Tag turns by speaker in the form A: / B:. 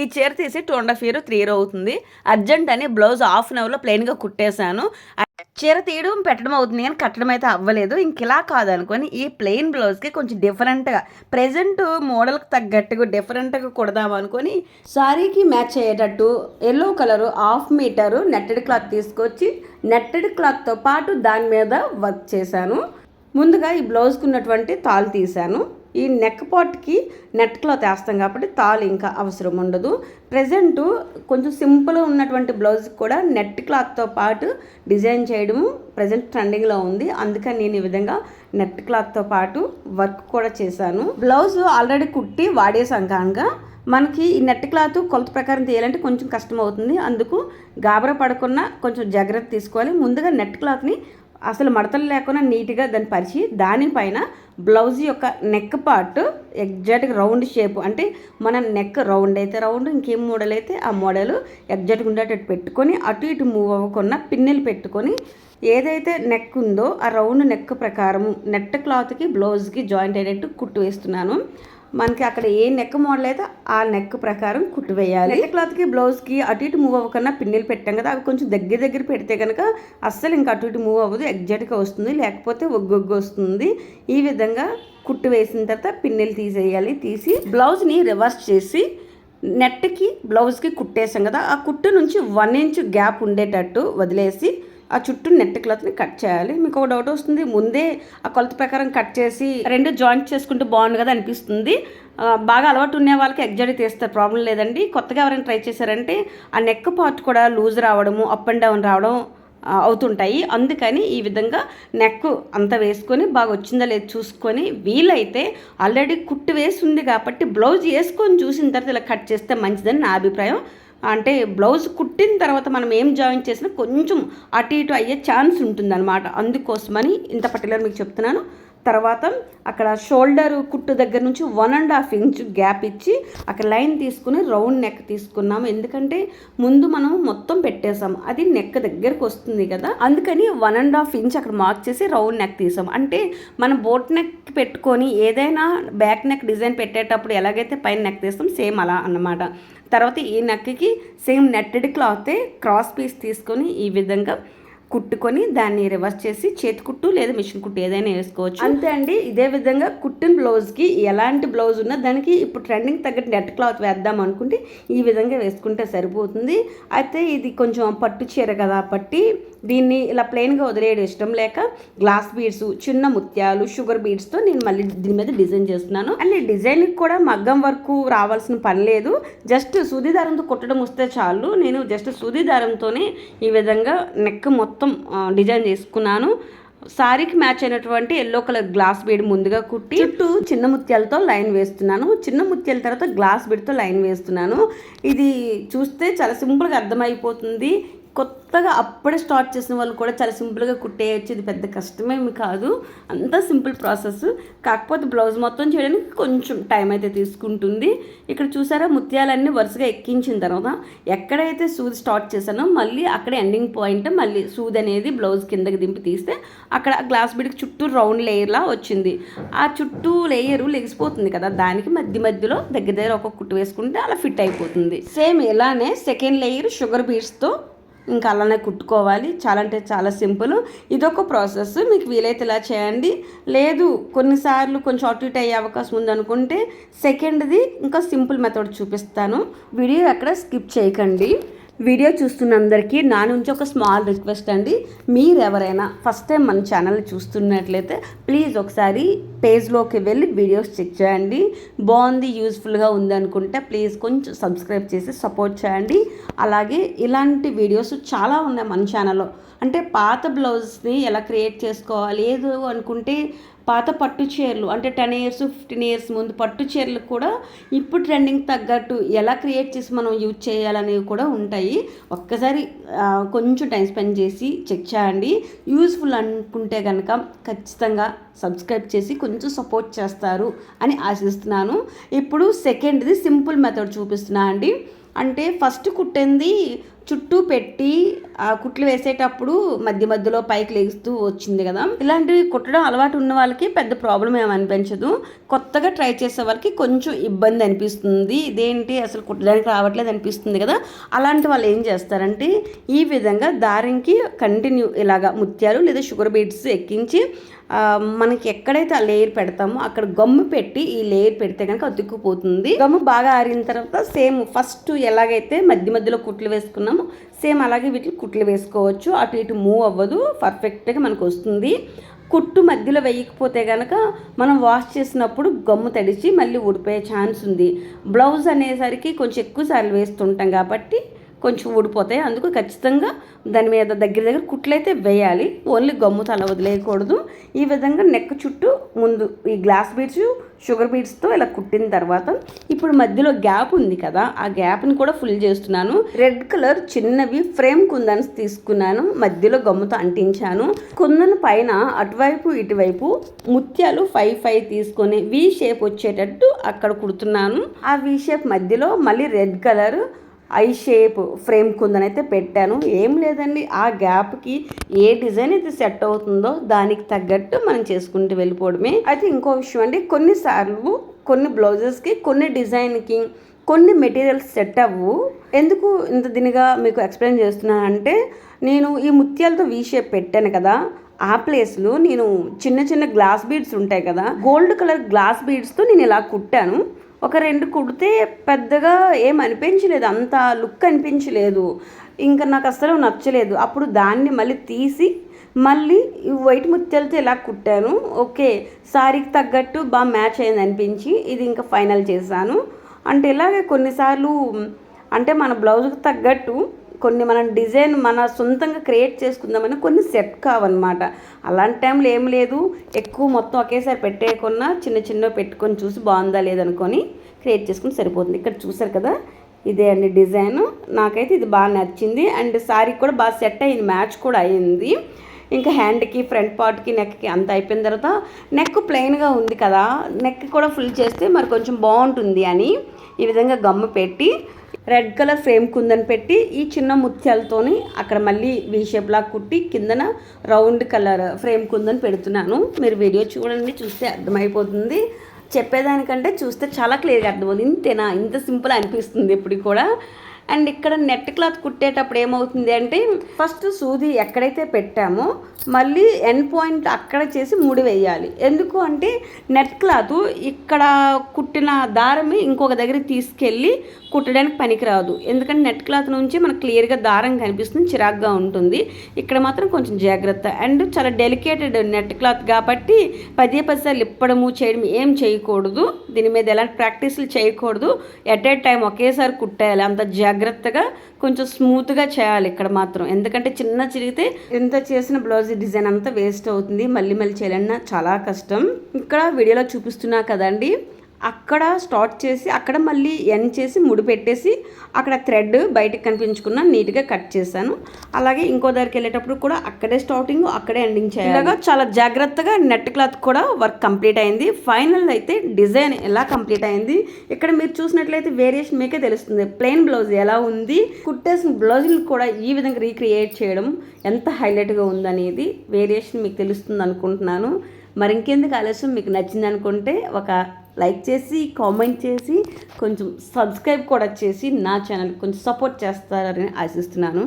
A: ఈ చీర తీసి two and half year three year అవుతుంది. అర్జెంట్ అని బ్లౌజ్ హాఫ్ అన్ అవర్లో ప్లెయిన్గా కుట్టేశాను. చీర తీయడం పెట్టడం అవుతుంది కానీ కట్టడం అయితే అవ్వలేదు. ఇంకెలా కాదనుకొని ఈ ప్లెయిన్ బ్లౌజ్కి కొంచెం డిఫరెంట్గా ప్రజెంట్ మోడల్కి తగ్గట్టుగా డిఫరెంట్గా కుడదాం అనుకొని సారీకి మ్యాచ్ అయ్యేటట్టు yellow colour half metre netted cloth తీసుకొచ్చి నెట్టెడ్ క్లాత్తో పాటు దాని మీద వర్క్ చేశాను. ముందుగా ఈ బ్లౌజ్కి ఉన్నటువంటి తాలు తీశాను. ఈ నెక్ పాట్కి నెట్ క్లాత్ వేస్తాం కాబట్టి తాలు ఇంకా అవసరం ఉండదు. ప్రజెంట్ కొంచెం సింపుల్ ఉన్నటువంటి బ్లౌజ్ కూడా నెట్ క్లాత్తో పాటు డిజైన్ చేయడం ప్రజెంట్ ట్రెండింగ్లో ఉంది. అందుకని నేను ఈ విధంగా నెట్ క్లాత్తో పాటు వర్క్ కూడా చేశాను. బ్లౌజ్ ఆల్రెడీ కుట్టి వాడేసాం కనుక మనకి ఈ నెట్ క్లాత్ కొలత ప్రకారం తీయాలంటే కొంచెం కష్టం అవుతుంది. అందుకు గాబరా పడకుండా కొంచెం జాగ్రత్త తీసుకోవాలి. ముందుగా నెట్ క్లాత్ని అసలు మడతలు లేకుండా నీట్గా దాన్ని పరిచి దానిపైన బ్లౌజ్ యొక్క నెక్ పార్ట్ ఎగ్జాక్ట్గా రౌండ్ షేప్ అంటే మన నెక్ రౌండ్ అయితే రౌండ్ ఇంకేం మోడల్ అయితే ఆ మోడల్ ఎగ్జాక్ట్గా ఉండేటట్టు పెట్టుకొని అటు ఇటు మూవ్ అవ్వకుండా పిన్నెలు పెట్టుకొని ఏదైతే నెక్ ఉందో ఆ రౌండ్ నెక్ ప్రకారం నెట్ క్లాత్కి బ్లౌజ్కి జాయింట్ అయ్యేటట్టు కుట్టు వేస్తున్నాను. మనకి అక్కడ ఏ నెక్ మోడల్ అయితే ఆ నెక్ ప్రకారం కుట్టు వేయాలి. నెక్ క్లాత్కి బ్లౌజ్కి అటు ఇటు మూవ్ అవ్వకుండా పిన్నెలు పెట్టాం కదా అవి కొంచెం దగ్గర దగ్గర పెడితే కనుక అస్సలు ఇంకా అటు ఇటు మూవ్ అవ్వదు ఎగ్జాక్ట్గా వస్తుంది. లేకపోతే ఒగ్గొగ్గు వస్తుంది. ఈ విధంగా కుట్టు వేసిన తర్వాత పిన్నెలు తీసేయాలి. తీసి బ్లౌజ్ని రివర్స్ చేసి నెట్కి బ్లౌజ్కి కుట్టేసాం కదా ఆ కుట్టు నుంచి వన్ ఇంచ్ గ్యాప్ ఉండేటట్టు వదిలేసి ఆ చుట్టూ నెట్ క్లాత్ని కట్ చేయాలి. మీకు ఒక డౌట్ వస్తుంది ముందే ఆ కొలత ప్రకారం కట్ చేసి రెండు జాయింట్ చేసుకుంటే బాగుంది కదా అనిపిస్తుంది. బాగా అలవాటు ఉన్న వాళ్ళకి ఎగ్జాక్ట్ తీస్తారు ప్రాబ్లం లేదండి. కొత్తగా ఎవరైనా ట్రై చేశారంటే ఆ నెక్ పార్ట్ కూడా లూజ్ రావడము అప్ అండ్ డౌన్ రావడం అవుతుంటాయి. అందుకని ఈ విధంగా నెక్ అంత వేసుకొని బాగా వచ్చిందా లేదు చూసుకొని వీలైతే ఆల్రెడీ కుట్టు వేసి ఉంది కాబట్టి బ్లౌజ్ వేసుకొని చూసిన తర్వాత ఇలా కట్ చేస్తే మంచిదని నా అభిప్రాయం. అంటే బ్లౌజ్ కుట్టిన తర్వాత మనం ఏం జాయిన్ చేసినా కొంచెం అటు ఇటు అయ్యే ఛాన్స్ ఉంటుందన్నమాట. అందుకోసమని ఇంత పర్టికులర్ మీకు చెప్తున్నాను. తర్వాత అక్కడ షోల్డర్ కుట్టు దగ్గర నుంచి one and half inch gap ఇచ్చి అక్కడ లైన్ తీసుకుని రౌండ్ నెక్ తీసుకున్నాము ఎందుకంటే ముందు మనం మొత్తం పెట్టేసాం అది నెక్ దగ్గరకు వస్తుంది కదా. అందుకని వన్ అండ్ హాఫ్ ఇంచ్ అక్కడ మార్క్ చేసి రౌండ్ నెక్ తీసాం. అంటే మనం బోట్ నెక్ పెట్టుకొని ఏదైనా బ్యాక్ నెక్ డిజైన్ పెట్టేటప్పుడు ఎలాగైతే పైన నెక్ తీస్తాం సేమ్ అలా అన్నమాట. తర్వాత ఈ నెక్కి సేమ్ నెట్టెడ్ క్లాతే క్రాస్ పీస్ తీసుకొని ఈ విధంగా కుట్టుకొని దాన్ని రివర్స్ చేసి చేతి కుట్టు లేదా మిషన్ కుట్టు ఏదైనా వేసుకోవచ్చు. అంతే అండి. ఇదే విధంగా కుట్టిన బ్లౌజ్కి ఎలాంటి బ్లౌజ్ ఉన్నా దానికి ఇప్పుడు ట్రెండింగ్ తగ్గట్టు నెట్ క్లాత్ వేద్దాం అనుకుంటే ఈ విధంగా వేసుకుంటే సరిపోతుంది. అయితే ఇది కొంచెం పట్టు చీర కదా పట్టి దీన్ని ఇలా ప్లెయిన్గా వదిలేయడం ఇష్టం లేక గ్లాస్ బీడ్స్ చిన్న ముత్యాలు షుగర్ బీడ్స్తో నేను మళ్ళీ దీని మీద డిజైన్ చేస్తున్నాను. అండ్ డిజైన్కి కూడా మగ్గం వరకు రావాల్సిన పని లేదు. జస్ట్ సూది దారంతో కుట్టడం వస్తే చాలు. నేను జస్ట్ సూది దారంతోనే ఈ విధంగా నెక్ మొత్తం డిజైన్ చేసుకున్నాను. సారీకి మ్యాచ్ అయినటువంటి ఎల్లో కలర్ గ్లాస్ బీడ్ ముందుగా కుట్టి చుట్టూ చిన్న ముత్యాలతో లైన్ వేస్తున్నాను. చిన్న ముత్యాల తర్వాత గ్లాస్ బీడ్తో లైన్ వేస్తున్నాను. ఇది చూస్తే చాలా సింపుల్గా అర్థమైపోతుంది. కొత్తగా అప్పుడే స్టార్ట్ చేసిన వాళ్ళు కూడా చాలా సింపుల్గా కుట్టేయచ్చు. ఇది పెద్ద కష్టమేమి కాదు. అంత సింపుల్ ప్రాసెస్. కాకపోతే బ్లౌజ్ మొత్తం చేయడానికి కొంచెం టైం అయితే తీసుకుంటుంది. ఇక్కడ చూసారా ముత్యాలన్నీ వరుసగా ఎక్కించిన తర్వాత ఎక్కడైతే సూది స్టార్ట్ చేశానో మళ్ళీ అక్కడ ఎండింగ్ పాయింట్ మళ్ళీ సూది అనేది బ్లౌజ్ కిందకి దింపి తీస్తే అక్కడ గ్లాస్ బిడ్కి చుట్టూ రౌండ్ లేయర్లా వచ్చింది. ఆ చుట్టూ లేయరు లెగిసిపోతుంది కదా దానికి మధ్య మధ్యలో దగ్గర దగ్గర ఒక కుట్టు వేసుకుంటే అలా ఫిట్ అయిపోతుంది. సేమ్ ఇలానే సెకండ్ లేయర్ షుగర్ బీట్స్తో ఇంకా అలానే కుట్టుకోవాలి. చాలా అంటే చాలా సింపుల్. ఇదొక ప్రాసెస్. మీకు వీలైతే ఇలా చేయండి. లేదు కొన్నిసార్లు కొంచెం అటు ఇటు అయ్యే అవకాశం ఉందనుకుంటే సెకండ్ది ఇంకా సింపుల్ మెథడ్ చూపిస్తాను. వీడియో ఎక్కడ స్కిప్ చేయకండి. వీడియో చూస్తున్న అందరికీ నా నుంచి ఒక స్మాల్ రిక్వెస్ట్ అండి. మీరు ఎవరైనా ఫస్ట్ టైం మన ఛానల్ చూస్తున్నట్లయితే ప్లీజ్ ఒకసారి పేజ్లోకి వెళ్ళి వీడియోస్ చెక్ చేయండి. బాగుంది యూస్ఫుల్గా ఉంది అనుకుంటే ప్లీజ్ కొంచెం సబ్స్క్రైబ్ చేసి సపోర్ట్ చేయండి. అలాగే ఇలాంటి వీడియోస్ చాలా ఉన్నాయి మన ఛానల్లో అంటే పాత బ్లౌజ్ని ఎలా క్రియేట్ చేసుకోవాలి లేదు అనుకుంటే పాత పట్టు చీరలు అంటే టెన్ ఇయర్స్ ఫిఫ్టీన్ ఇయర్స్ ముందు పట్టు చీరలు కూడా ఇప్పుడు ట్రెండింగ్ తగ్గట్టు ఎలా క్రియేట్ చేసి మనం యూజ్ చేయాలనేవి కూడా ఉంటాయి. ఒక్కసారి కొంచెం టైం స్పెండ్ చేసి చెక్ చేయండి. యూస్ఫుల్ అనుకుంటే కనుక ఖచ్చితంగా సబ్స్క్రైబ్ చేసి కొంచెం సపోర్ట్ చేస్తారు అని ఆశిస్తున్నాను. ఇప్పుడు సెకండ్ది సింపుల్ మెథడ్ చూపిస్తున్నా అండి. అంటే ఫస్ట్ కుట్టింది చుట్టూ పెట్టి కుట్లు వేసేటప్పుడు మధ్య మధ్యలో పైకి లేస్తూ వచ్చింది కదా. ఇలాంటివి కుట్టడం అలవాటు ఉన్న వాళ్ళకి పెద్ద ప్రాబ్లం ఏమి అనిపించదు. కొత్తగా ట్రై చేసే వాళ్ళకి కొంచెం ఇబ్బంది అనిపిస్తుంది. ఇదేంటి? అసలు కుట్టడానికి రావట్లేదు అనిపిస్తుంది కదా. అలాంటి వాళ్ళు ఏం చేస్తారంటే ఈ విధంగా దారంకి కంటిన్యూ ఇలాగా ముత్యాలు లేదా షుగర్ బీట్స్ ఎక్కించి మనకి ఎక్కడైతే ఆ లేయర్ పెడతామో అక్కడ గమ్ము పెట్టి ఈ లేయర్ పెడితే కనుక అతుక్కుపోతుంది. గమ్ము బాగా ఆరిన తర్వాత సేమ్ ఫస్ట్ ఎలాగైతే మధ్య మధ్యలో కుట్లు వేసుకున్నామో సేమ్ అలాగే వీటికి కుట్లు వేసుకోవచ్చు. అటు ఇటు మూవ్ అవ్వదు. పర్ఫెక్ట్గా మనకు వస్తుంది. కుట్టు మధ్యలో వేయకపోతే కనుక మనం వాష్ చేసినప్పుడు గమ్ము తడిచి మళ్ళీ ఊడిపోయే ఛాన్స్ ఉంది. బ్లౌజ్ అనేసరికి కొంచెం ఎక్కువ సార్లు వేస్తుంటాం కాబట్టి కొంచెం ఊడిపోతాయి. అందుకు ఖచ్చితంగా దాని మీద దగ్గర దగ్గర కుట్లయితే వేయాలి. ఓన్లీ గమ్ము తల వదిలేయకూడదు. ఈ విధంగా నెక్ చుట్టూ ముందు ఈ గ్లాస్ బీడ్స్ షుగర్ బీడ్స్తో ఇలా కుట్టిన తర్వాత ఇప్పుడు మధ్యలో గ్యాప్ ఉంది కదా ఆ గ్యాప్ని కూడా ఫుల్ చేస్తున్నాను. రెడ్ కలర్ చిన్నవి ఫ్రేమ్ కుందన్స్ తీసుకున్నాను. మధ్యలో గమ్ముతో అంటించాను. కుందన్ పైన అటువైపు ఇటువైపు ముత్యాలు ఫైవ్ ఫైవ్ తీసుకొని వి షేప్ వచ్చేటట్టు అక్కడ కుడుతున్నాను. ఆ వి షేప్ మధ్యలో మళ్ళీ red colour I shape frame కుందనైతే పెట్టాను. ఏం లేదండి ఆ గ్యాప్కి ఏ డిజైన్ అయితే సెట్ అవుతుందో దానికి తగ్గట్టు మనం చేసుకుంటూ వెళ్ళిపోవడమే. అయితే ఇంకో విషయం అండి కొన్నిసార్లు కొన్ని బ్లౌజెస్కి కొన్ని డిజైన్కి కొన్ని మెటీరియల్స్ సెట్ అవ్వు. ఎందుకు ఇంత దీనిగా మీకు ఎక్స్ప్లెయిన్ చేస్తున్నానంటే నేను ఈ ముత్యాలతో వీ షేప్ పెట్టాను కదా ఆ ప్లేస్లో నేను చిన్న చిన్న గ్లాస్ బీడ్స్ ఉంటాయి కదా గోల్డ్ కలర్ గ్లాస్ బీడ్స్తో నేను ఇలా కుట్టాను. ఒక రెండు కుడితే పెద్దగా ఏం అనిపించలేదు. అంత లుక్ అనిపించలేదు. ఇంకా నాకు అసలు నచ్చలేదు. అప్పుడు దాన్ని మళ్ళీ తీసి మళ్ళీ వైట్ ముత్యాలతో ఇలా కుట్టాను. ఓకే సారీకి తగ్గట్టు బాగా మ్యాచ్ అయింది అనిపించి ఇది ఇంకా ఫైనల్ చేశాను. అంటే ఇలాగే కొన్నిసార్లు అంటే మన బ్లౌజ్కి తగ్గట్టు కొన్ని మనం డిజైన్ మన సొంతంగా క్రియేట్ చేసుకుందామని కొన్ని సెట్ కావన్నమాట. అలాంటి టైంలో ఏం లేదు. ఎక్కువ మొత్తం ఒకేసారి పెట్టేయకుండా చిన్న చిన్న పెట్టుకొని చూసి బాగుందా లేదనుకొని క్రియేట్ చేసుకుని సరిపోతుంది. ఇక్కడ చూసారు కదా? ఇదే అండి డిజైన్. నాకైతే ఇది బాగా నచ్చింది. అండ్ శారీ కూడా బాగా సెట్ అయింది. మ్యాచ్ కూడా అయింది. ఇంకా హ్యాండ్కి ఫ్రంట్ పార్ట్కి నెక్కి అంత అయిపోయిన తర్వాత నెక్ ప్లెయిన్గా ఉంది కదా నెక్ కూడా ఫుల్ చేస్తే మరి కొంచెం బాగుంటుంది అని ఈ విధంగా గమ్ము పెట్టి రెడ్ కలర్ ఫ్రేమ్ కుందని పెట్టి ఈ చిన్న ముత్యాలతోని అక్కడ మళ్ళీ వీ షేప్లా కుట్టి కిందన రౌండ్ కలర్ ఫ్రేమ్ కుందని పెడుతున్నాను. మీరు వీడియో చూడండి చూస్తే అర్థమైపోతుంది. చెప్పేదానికంటే చూస్తే చాలా క్లియర్గా అర్థమవుతుంది. ఇంతేనా? ఇంత సింపుల్ అనిపిస్తుంది ఇప్పుడు కూడా. అండ్ ఇక్కడ నెట్ క్లాత్ కుట్టేటప్పుడు ఏమవుతుంది అంటే ఫస్ట్ సూది ఎక్కడైతే పెట్టామో మళ్ళీ ఎండ్ పాయింట్ అక్కడ చేసి ముడి వేయాలి. ఎందుకు అంటే నెట్ క్లాత్ ఇక్కడ కుట్టిన దారమే ఇంకొక దగ్గర తీసుకెళ్ళి కుట్టడానికి పనికిరాదు. ఎందుకంటే నెట్ క్లాత్ నుంచి మనకు క్లియర్గా దారం కనిపిస్తుంది చిరాగ్గా ఉంటుంది. ఇక్కడ మాత్రం కొంచెం జాగ్రత్త. అండ్ చాలా డెలికేటెడ్ నెట్ క్లాత్ కాబట్టి పదే పది సార్లు ఇప్పడము చేయడం ఏం చేయకూడదు. దీని మీద ఎలాంటి ప్రాక్టీస్లు చేయకూడదు. ఎట్ ఏ టైం ఒకేసారి కుట్టేయాలి. అంత జాగ్రత్తగా కొంచెం స్మూత్గా చేయాలి ఇక్కడ మాత్రం. ఎందుకంటే చిన్న చిరిగితే ఎంత చేసిన బ్లౌజ్ డిజైన్ అంతా వేస్ట్ అవుతుంది. మళ్ళీ మళ్ళీ చేయాలన్నా చాలా కష్టం. ఇక్కడ వీడియోలో చూపిస్తున్నా కదండి అక్కడ స్టార్ట్ చేసి అక్కడ మళ్ళీ ఎండ్ చేసి ముడి పెట్టేసి అక్కడ థ్రెడ్ బయటకు కనిపించకుండా నీట్గా కట్ చేశాను. అలాగే ఇంకో దగ్గరికి వెళ్ళేటప్పుడు కూడా అక్కడే స్టార్టింగ్ అక్కడే ఎండింగ్ చేయాలి. ఇలాగా చాలా జాగ్రత్తగా నెట్ క్లాత్ కూడా వర్క్ కంప్లీట్ అయింది. ఫైనల్ అయితే డిజైన్ ఎలా కంప్లీట్ అయింది? ఇక్కడ మీరు చూసినట్లయితే వేరియేషన్ మీకే తెలుస్తుంది. ప్లెయిన్ బ్లౌజ్ ఎలా ఉంది? కుట్టేసిన బ్లౌజులు కూడా ఈ విధంగా రీక్రియేట్ చేయడం ఎంత హైలైట్గా ఉందనేది వేరియేషన్ మీకు తెలుస్తుంది అనుకుంటున్నాను. మరి ఇంకెందుకు ఆలస్యం? మీకు నచ్చింది అనుకుంటే ఒక లైక్ చేసి కామెంట్ చేసి కొంచెం సబ్స్క్రైబ్ కూడా చేసి నా ఛానల్ కొంచెం సపోర్ట్ చేస్తారని ఆశిస్తున్నాను.